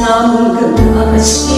남은 그 아가씨